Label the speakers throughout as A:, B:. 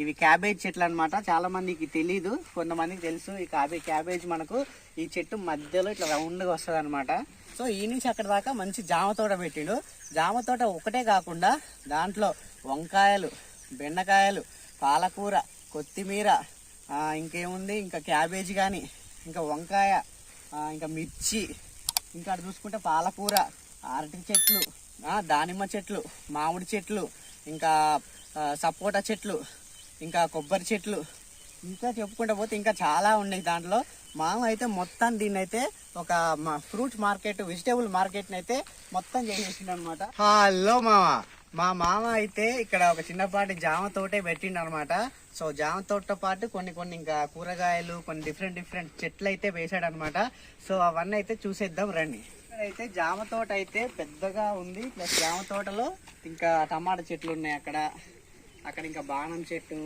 A: ఇవి క్యాబేజ్ చెట్లు అనమాట చాలా మందికి తెలీదు కొంతమందికి తెలుసు. ఈ క్యాబేజ్ క్యాబేజ్ మనకు ఈ చెట్టు మధ్యలో ఇట్లా రౌండ్గా వస్తుంది అనమాట సో ఈ నుంచి అక్కడ దాకా మంచి జామ తోట పెట్టిండు. జామ తోట ఒకటే కాకుండా దాంట్లో వంకాయలు బెండకాయలు పాలకూర కొత్తిమీర ఇంకేముంది? ఇంకా క్యాబేజ్ కానీ ఇంకా వంకాయ ఇంకా మిర్చి ఇంకా అటు చూసుకుంటే పాలకూర అరటి చెట్లు దానిమ్మ చెట్లు మామిడి చెట్లు ఇంకా సపోటా చెట్లు ఇంకా కొబ్బరి చెట్లు ఇంకా చెప్పుకుంటూ పోతే ఇంకా చాలా ఉన్నాయి దాంట్లో. మామ అయితే మొత్తం దీన్ని అయితే ఒక ఫ్రూట్ మార్కెట్ వెజిటేబుల్ మార్కెట్ అయితే మొత్తం చేసేసిండు అనమాట హలో మామ. మా మామ అయితే ఇక్కడ ఒక చిన్నపాటి జామ తోటే పెట్టిండు అనమాట సో జామ తోటతో పాటు కొన్ని కొన్ని ఇంకా కూరగాయలు కొన్ని డిఫరెంట్ డిఫరెంట్ చెట్లు అయితే వేసాడు అనమాట సో అవన్నీ అయితే చూసేద్దాం రండి. అయితే జామ తోట అయితే పెద్దగా ఉంది. ప్లస్ జామ తోటలో ఇంకా టమాటా చెట్లు ఉన్నాయి అక్కడ. అక్కడ ఇంకా బాణం చెట్టు.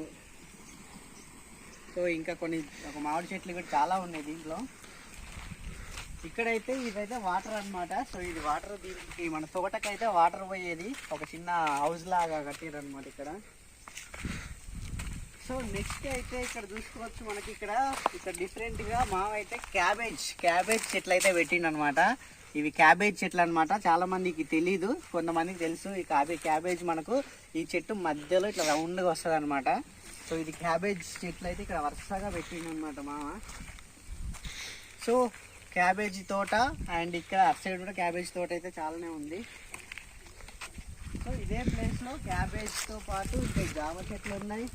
A: సో ఇంకా కొన్ని ఒక మామిడి చెట్లు కూడా చాలా ఉన్నాయి దీంట్లో. ఇక్కడైతే ఇదైతే వాటర్ అన్నమాట. సో ఇది వాటర్ దీనికి మన తోటకైతే వాటర్ పోయేది. ఒక చిన్న హౌస్ లాగా కట్టారు అనమాట ఇక్కడ. సో నెక్స్ట్ అయితే ఇక్కడ చూసుకోవచ్చు మనకి ఇక్కడ. ఇక్కడ డిఫరెంట్గా మామైతే క్యాబేజ్ క్యాబేజ్ చెట్లు అయితే పెట్టిండనమాట ఇవి క్యాబేజ్ చెట్లు అనమాట చాలా మందికి తెలీదు. కొంతమందికి తెలుసు. ఈ క్యాబేజ్ క్యాబేజ్ మనకు ఈ చెట్టు మధ్యలో ఇట్లా రౌండ్గా వస్తుంది అనమాట సో ఇది క్యాబేజ్ చెట్లు అయితే ఇక్కడ వరుసగా పెట్టింది అనమాట మామ. సో క్యాబేజీ తోట అండ్ ఇక్కడ అటు సైడ్ కూడా క్యాబేజ్ తోట అయితే చాలానే ఉంది. సో ఇదే ప్లేస్లో క్యాబేజ్తో పాటు ఇంకా జామ చెట్లు ఉన్నాయి.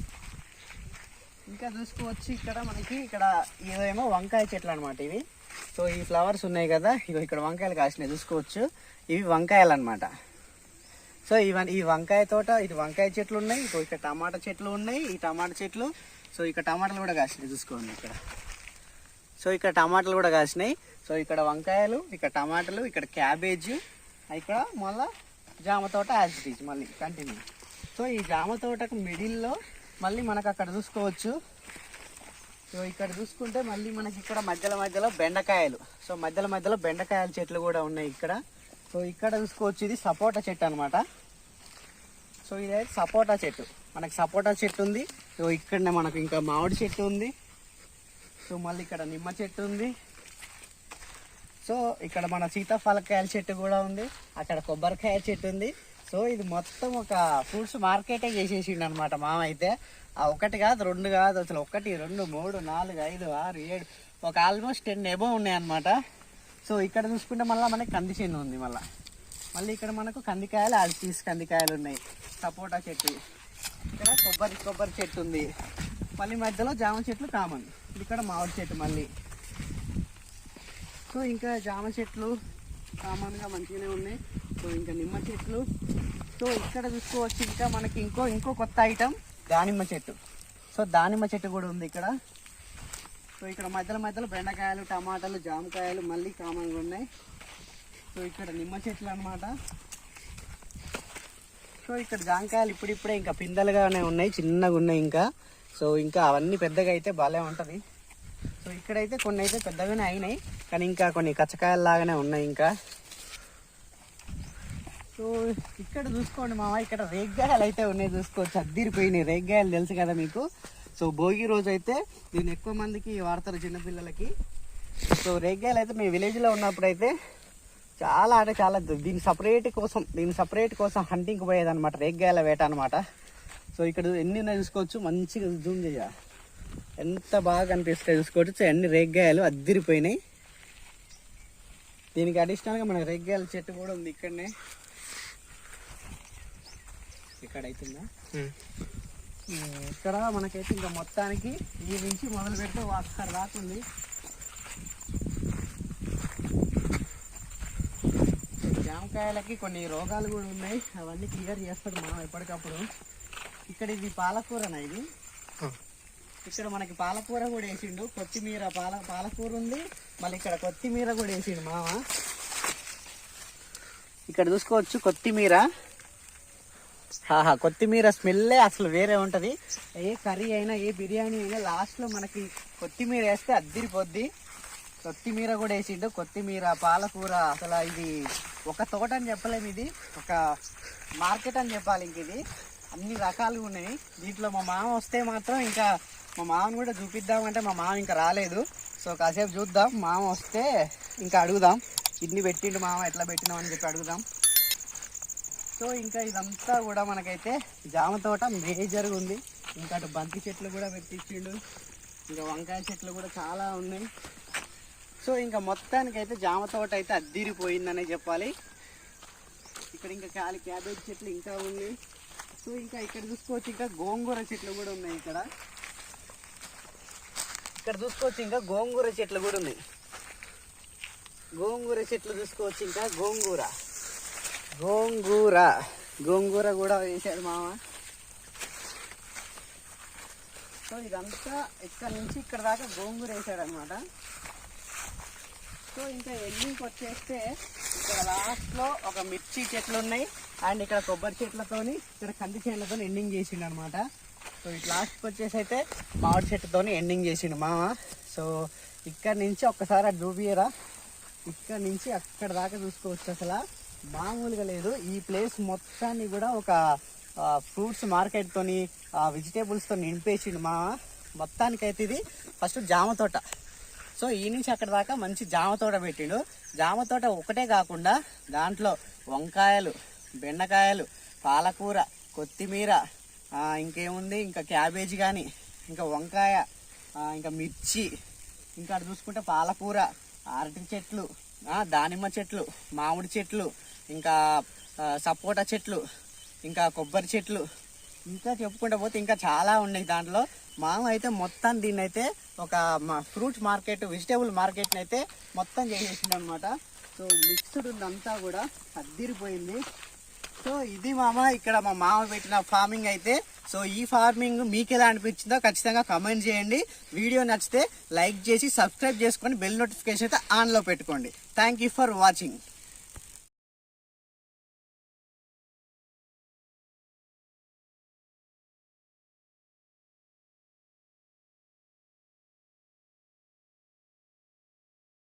A: ఇంకా చూసుకోవచ్చు ఇక్కడ మనకి ఇక్కడ ఇదేమో వంకాయ చెట్లు అనమాట ఇవి. సో ఈ ఫ్లవర్స్ ఉన్నాయి కదా ఇగో ఇక్కడ వంకాయలు కాసినాయి చూసుకోవచ్చు. ఇవి వంకాయలు అనమాట సో ఇవన్నీ ఈ వంకాయ తోట ఇటు వంకాయ చెట్లు ఉన్నాయి ఇగో ఇక్కడ టమాటా చెట్లు ఉన్నాయి ఈ టమాటా చెట్లు. సో ఇక్కడ టమాటాలు కూడా కాసినాయి చూసుకోండి ఇక్కడ. సో ఇక్కడ టమాటాలు కూడా కాసినాయి. సో ఇక్కడ వంకాయలు ఇక్కడ టమాటాలు ఇక్కడ క్యాబేజ్ ఇక్కడ మళ్ళీ జామ తోట యాజ్ మళ్ళీ కంటిన్యూ సో ఈ జామ తోటకు మిడిల్లో మళ్ళీ మనకు అక్కడ చూసుకోవచ్చు. సో ఇక్కడ చూసుకుంటే మళ్ళీ మనకి ఇక్కడ మధ్యలో మధ్యలో బెండకాయలు. సో మధ్యలో మధ్యలో బెండకాయల చెట్లు కూడా ఉన్నాయి ఇక్కడ. సో ఇక్కడ చూసుకోవచ్చు ఇది సపోటా చెట్టు అనమాట సో ఇదైతే సపోటా చెట్టు. మనకు సపోటా చెట్టు ఉంది. సో ఇక్కడనే మనకు ఇంకా మామిడి చెట్టు ఉంది. సో మళ్ళీ ఇక్కడ నిమ్మ చెట్టు ఉంది. సో ఇక్కడ మన సీతాఫలకాయల చెట్టు కూడా ఉంది. అక్కడ కొబ్బరికాయ చెట్టు ఉంది. సో ఇది మొత్తం ఒక ఫ్రూట్స్ మార్కెటే చేసేసిండు అనమాట మామ అయితే. ఆ ఒకటి కాదు రెండు కాదు అసలు ఒకటి రెండు మూడు నాలుగు ఐదు ఆరు ఏడు ఒక ఆల్మోస్ట్ టెన్ ఎబో ఉన్నాయన్నమాట. సో ఇక్కడ చూసుకుంటే మళ్ళీ మనకి కంది చేను ఉంది మళ్ళీ. మళ్ళీ ఇక్కడ మనకు కందికాయలు అది పీస్ కందికాయలు ఉన్నాయి. సపోటా చెట్టు ఇక్కడ కొబ్బరి కొబ్బరి చెట్టు ఉంది. మళ్ళీ మధ్యలో జామ చెట్లు కామన్ ఇక్కడ మామిడి చెట్టు మళ్ళీ. సో ఇంకా జామ చెట్లు కామన్గా మంచిగానే ఉన్నాయి. సో ఇంకా నిమ్మ చెట్లు సో ఇక్కడ చూసుకోవచ్చు ఇంకా మనకి ఇంకో ఇంకో కొత్త ఐటమ్ దానిమ్మ చెట్టు. సో దానిమ్మ చెట్టు కూడా ఉంది ఇక్కడ. సో ఇక్కడ మధ్యలో మధ్యలో బెండకాయలు టమాటాలు జామకాయలు మళ్ళీ కామన్గా ఉన్నాయి. సో ఇక్కడ నిమ్మ చెట్లు అన్నమాట. సో ఇక్కడ జామకాయలు ఇప్పుడిప్పుడే ఇంకా పిందెలుగానే ఉన్నాయి చిన్నగా ఉన్నాయి ఇంకా. సో ఇంకా అవన్నీ పెద్దగా అయితే భలే ఉంటుంది. సో ఇక్కడైతే కొన్ని అయితే పెద్దగానే అయినాయి కానీ ఇంకా కొన్ని కచ్చకాయలు లాగానే ఉన్నాయి ఇంకా. సో ఇక్కడ చూసుకోండి మామ ఇక్కడ రేగ్గాయలు అయితే ఉన్నాయి చూసుకోవచ్చు అద్దిరిపోయినాయి రేగ్గాయలు తెలుసు కదా మీకు? సో భోగి రోజు అయితే నేను ఎక్కువ మందికి వాడతారు చిన్నపిల్లలకి. సో రేగ్గాయలు అయితే మీ విలేజ్లో ఉన్నప్పుడు అయితే చాలా అంటే చాలా దీని సపరేట్ కోసం దీని సపరేట్ కోసం హంటింగ్కి పోయేది అనమాట రేగ్గాయల వేట అనమాట సో ఇక్కడ ఎన్ని ఉన్నాయి చూసుకోవచ్చు? మంచిగా జూమ్ చేయ ఎంత బాగా కనిపిస్తాయి చూసుకోవచ్చు? సో అన్ని రేగ్గాయలు అద్దిరిపోయినాయి. దీనికి అడిషనల్గా మనకి రేగ్గాయల చెట్టు కూడా ఉంది ఇక్కడనే. ఇక్కడ అవుతుందా ఇక్కడ మనకైతే ఇంకా మొత్తానికి ఈ నుంచి మొదలు పెడితే అక్కడ రాకుంది జామకాయలకి కొన్ని రోగాలు కూడా ఉన్నాయి. అవన్నీ క్లియర్ చేస్తాడు మనం ఎప్పటికప్పుడు. ఇక్కడ ఇది పాలకూరనా ఇది? ఇక్కడ మనకి పాలకూర కూడా వేసిండు. కొత్తిమీర పాల పాలకూర ఉంది. మళ్ళీ ఇక్కడ కొత్తిమీర కూడా వేసిండు మామ. ఇక్కడ చూసుకోవచ్చు కొత్తిమీర. ఆహా కొత్తిమీర స్మెల్లే అసలు వేరే ఉంటది. ఏ కర్రీ అయినా ఏ బిర్యానీ అయినా లాస్ట్లో మనకి కొత్తిమీర వేస్తే అద్దిరిపోద్ది. కొత్తిమీర కూడా వేసిండు. కొత్తిమీర పాలకూర అసలు ఇది ఒక తోట అని చెప్పలేము ఇది. ఒక మార్కెట్ అని చెప్పాలి ఇంక ఇది. అన్ని రకాలుగా ఉన్నాయి. దీంట్లో మా మామ వస్తే మాత్రం ఇంకా మా మామను కూడా చూపిద్దామంటే మా మామ ఇంకా రాలేదు. సో కాసేపు చూద్దాం. మామ వస్తే ఇంకా అడుగుదాం. ఇన్ని పెట్టిండు మామ ఎట్లా పెట్టినాం అని చెప్పి అడుగుదాం. సో ఇంకా ఇదంతా కూడా మనకైతే జామ తోట మేజర్గా ఉంది. ఇంకా అటు బంతి చెట్లు కూడా పెట్టించిండు. ఇంకా వంకాయ చెట్లు కూడా చాలా ఉన్నాయి. సో ఇంకా మొత్తానికైతే జామ తోట అయితే అద్దిరిపోయిందనే చెప్పాలి. ఇక్కడ ఇంకా కాలి క్యాబేజ్ చెట్లు ఇంకా ఉంది సో ఇంకా ఇక్కడ చూసుకోవచ్చు ఇంకా గోంగూర చెట్లు కూడా ఉన్నాయి ఇక్కడ. ఇక్కడ చూసుకోవచ్చు ఇంకా గోంగూర చెట్లు కూడా ఉన్నాయి. గోంగూర చెట్లు చూసుకోవచ్చు ఇంకా గోంగూర. గోంగూర. గోంగూర కూడా వేసాడు మామ. సో ఇదంతా ఇక్కడ నుంచి ఇక్కడ దాకా గోంగూర వేసాడు అనమాట సో ఇంకా ఎండింగ్కి వచ్చేస్తే ఇక్కడ లాస్ట్లో ఒక మిర్చి చెట్లు ఉన్నాయి. అండ్ ఇక్కడ కొబ్బరి చెట్లతోని ఇక్కడ కంది చెట్లతో ఎండింగ్ చేసిండు అనమాట సో ఇటు లాస్ట్కి వచ్చేసి అయితే మామిడి చెట్టుతోని ఎండింగ్ చేసిండు మామ. సో ఇక్కడ నుంచి ఒక్కసారి అటు చూపియరా ఇక్కడ నుంచి అక్కడ దాకా చూసుకోవచ్చు అసలు. మామూలుగా లేదు. ఈ ప్లేస్ మొత్తాన్ని కూడా ఒక ఫ్రూట్స్ మార్కెట్తోని వెజిటేబుల్స్తో నింపేసిండు మా మొత్తానికైతే ఇది ఫస్ట్ జామ తోట. సో ఈ నుంచి అక్కడ దాకా మంచి జామ తోట పెట్టిండు. జామ తోట ఒకటే కాకుండా దాంట్లో వంకాయలు బెండకాయలు పాలకూర కొత్తిమీర ఇంకేముంది? ఇంకా క్యాబేజీ కానీ ఇంకా వంకాయ ఇంకా మిర్చి ఇంకా అటు చూసుకుంటే పాలకూర అరటి చెట్లు దానిమ్మ చెట్లు మామిడి చెట్లు ఇంకా సపోటా చెట్లు ఇంకా కొబ్బరి చెట్లు ఇంకా చెప్పుకుంటూ పోతే ఇంకా చాలా ఉన్నాయి దాంట్లో. మామ అయితే మొత్తం దీన్ని అయితే ఒక ఫ్రూట్ మార్కెట్ వెజిటేబుల్ మార్కెట్ని అయితే మొత్తం చేసేసింది అనమాట సో మిక్స్డ్ ఉందంతా కూడా అద్దిరిపోయింది. సో ఇది మామ ఇక్కడ మా మామ పెట్టిన ఫార్మింగ్ అయితే. సో ఈ ఫార్మింగ్ మీకు ఎలా అనిపించిందో ఖచ్చితంగా కమెంట్ చేయండి. వీడియో నచ్చితే లైక్ చేసి సబ్స్క్రైబ్ చేసుకొని బెల్ నోటిఫికేషన్ అయితే ఆన్లో పెట్టుకోండి. Thank you for watching